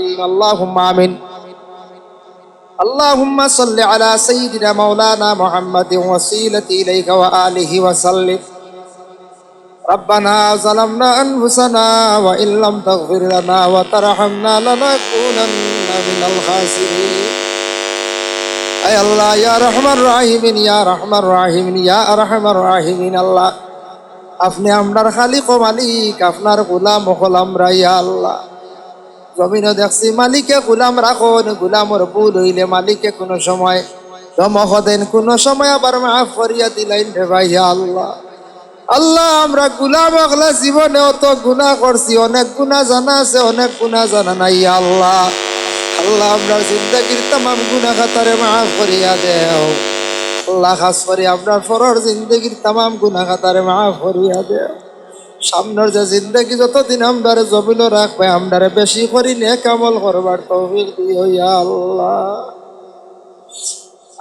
اللهم آمين. اللهم صل على سيدنا مولانا محمد وسيلة إليك وآله وسلم. ربنا ظلمنا أنفسنا وإن لم تغفر لنا وترحمنا لنكونن من الخاسرين. أي الله يا رحم الراحمين يا رحم الراحمين يا رحم الراحمين. الله أفني أمنا خالق مليك أفنار غلام غلام يا الله. জমিনও দেখছি, মালিকে গোলাম রাখুন, গোলামর ভুল হইলে মালিকে কোনো সময় ধমক দেন কোনো সময় আবার মাফ করিয়া দিলাইন রে ভাইয়া আল্লাহ। আল্লাহ, আমরা গুলাম আগলা জীবনে অত গুণা করছি, অনেক গুণা জানা আছে, অনেক গুণা জানা নাই, আল্লাহ। আল্লাহ, আমরা জিন্দগির তামাম গুণা খাতারে মাফ করিয়া দেও। আল্লাহ, খাস করে আপনার ফরর জিন্দগির তামাম গুণা খাতারে মাফ করিয়া দেও। সামনের যে জিন্দগি যতদিন আমদারে জমিল রাখবে আমদারে বেশি করি নে কামল করবার তৌফিক দিও আল্লাহ।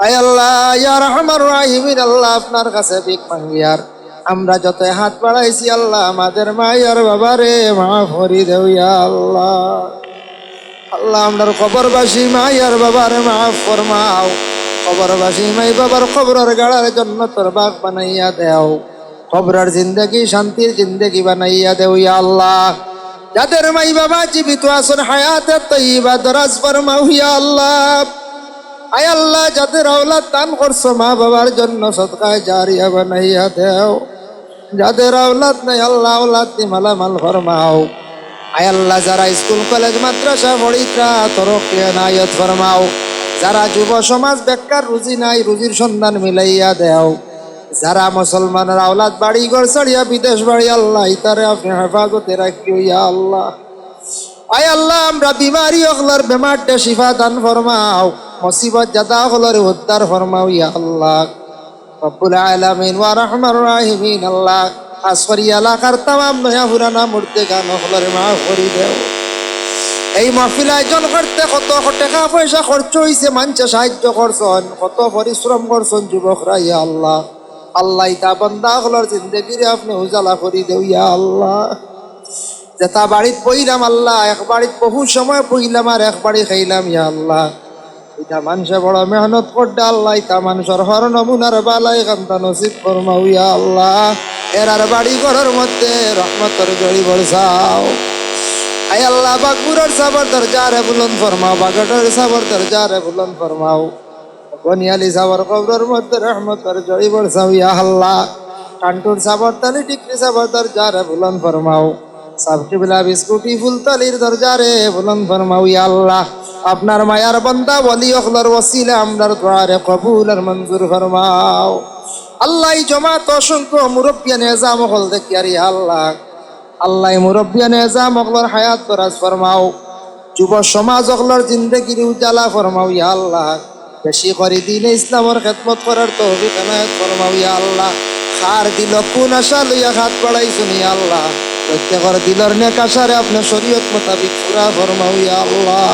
আয় আল্লাহ, ইয়া রহমান রাহিমিন, আল্লাহ আপনার কাছে বিক মাঙ্গিয়ার আমরা যত হাত বাড়াইছি, আল্লাহ আমাদের মায়ার বাবারে মা ভরি দেও আল্লাহ। আল্লাহ আমরার খবরবাসী মায়ার বাবারে মাফ ফরমাও। খবরবাসী মাই বাবার খবরের গাড়ার জন্য তোর বাগ বানাইয়া দেও। খবরের জিন্দগি, শান্তির জিন্দগি বানাইয়া দেও ইয়া আল্লাহ। যাদের মাই বাবা জীবিত আছেন হায়াতে তৈবা দরাজ ফরমাও ইয়া আল্লাহ। আয় আল্লাহ, যাদের আওলাদ দান করছ মা বাবার জন্য সৎকায় জারিয়া বানাইয়া দেও। যাদের আওলাদ নাই, আল্লাহ আওলাদ দি মালামাল ফরমাও। আয় আল্লাহ, যারা স্কুল, কলেজ, মাদ্রাসা পড়িত্রা তরফ নায়ত ফরমাও। যারা যুব সমাজ, বেকার, রুজি নাই, রুজির সন্ধান মিলাইয়া দেও। যারা মুসলমানের আওলাদ বাড়ি ঘর ছাড়িয়া বিদেশ বাড়ি, আল্লাহ, ইতারে আপনি হেফাজতে রাখিও ইয়া আল্লাহ। আয় আল্লাহ, আমরা বিমারি অগলার বেমারটা শিফা দান ফরমাও, মুসিবত জাদা অগলার উদ্ধার ফরমাও, ইয়া আল্লাহ। রব্বুল আলামিন, ওয়া রাহমার রাহিমিন, আল্লাহ। আসরি এলাকার তামাম নয়া পুরানা মূর্তি গান অগলার মা করি দেও। এই মাহফিল আয়োজন করতে কত টাকা পয়সা খরচ হয়েছে মানুষে সাহায্য করছেন, কত পরিশ্রম করছেন যুবকরা, ইয়া আল্লাহ। আল্লাহ ইতা বন্দা হলার জিন্দগিরে আপনি উজালা করি দেও ইয়া আল্লাহ। যেটা বাড়িত বইলাম আল্লাহ, এক বাড়িত বহু সময় বইলাম আর এক বাড়ি খাইলাম ইয়া আল্লাহ। এটা মানুষে বড় মেহনত করতে আল্লাহ, ইতা মানুষের হর নমুনার বালাই কান্তা নসিব ফরমাও ইয়া আল্লাহ। এরার বাড়ি ঘরের মধ্যে রহমতর জড়ি বরসাও আই আল্লাহ বাগপুরের সাবর দরজারে বুলন ফরমাও, বাগটের সাবর দরজারে বুলন ফরমাও। বনিয়ালি সাবর কবরের মধ্যে রহমতর জড়ি বরসাও ইয়া আল্লাহ। টান্টুর সাবর তালি টিকরি সাবর দরজারে বুলন ফরমাও। সাবকিবিলা বিস্কুটি, ফুলতলির দরজারে বুলন ফরমাও, ইয়া আল্লাহ। আপনার মায়ার বন্দা বলি অখলার ওসিলে, আমরার দোয়ারে কবুল আর মঞ্জুর ফরমাও। আল্লাহ জমাত অসংখ্য মুরব্বিয়া নেজাম হল দেখি আর ইয়া আল্লাহ। আল্লাহ মুরব্বিয়া নেজাম অখলার হায়াত দরাজ ফরমাও। যুব সমাজ অখলার জিন্দগির উজালা ফরমাও, ইয়া আল্লাহ। বেশি করে দিনে ইসলামের খেদমত করার তৌফিক এনায়েত ফরমাও ইয়া আল্লাহ খার দিল কোন আশা লইয়া হাত বাড়াইছুন ইয়া আল্লাহ প্রত্যেকের দিলর নেক আশারে আপনার শরীয়ত মোতাবিক পুরা ফরমাও ইয়া আল্লাহ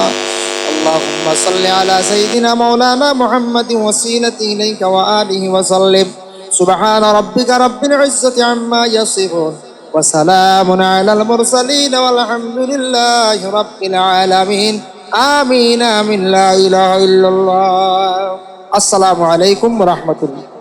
اللهم صل على سيدنا مولانا محمد وسيلة إليك وآله وسلم سبحان ربك رب العزة عما يصفون وسلام على المرسلين والحمد لله رب العالمين আমিন আমিন আসসালামু আলাইকুম রহমতুল্লাহ।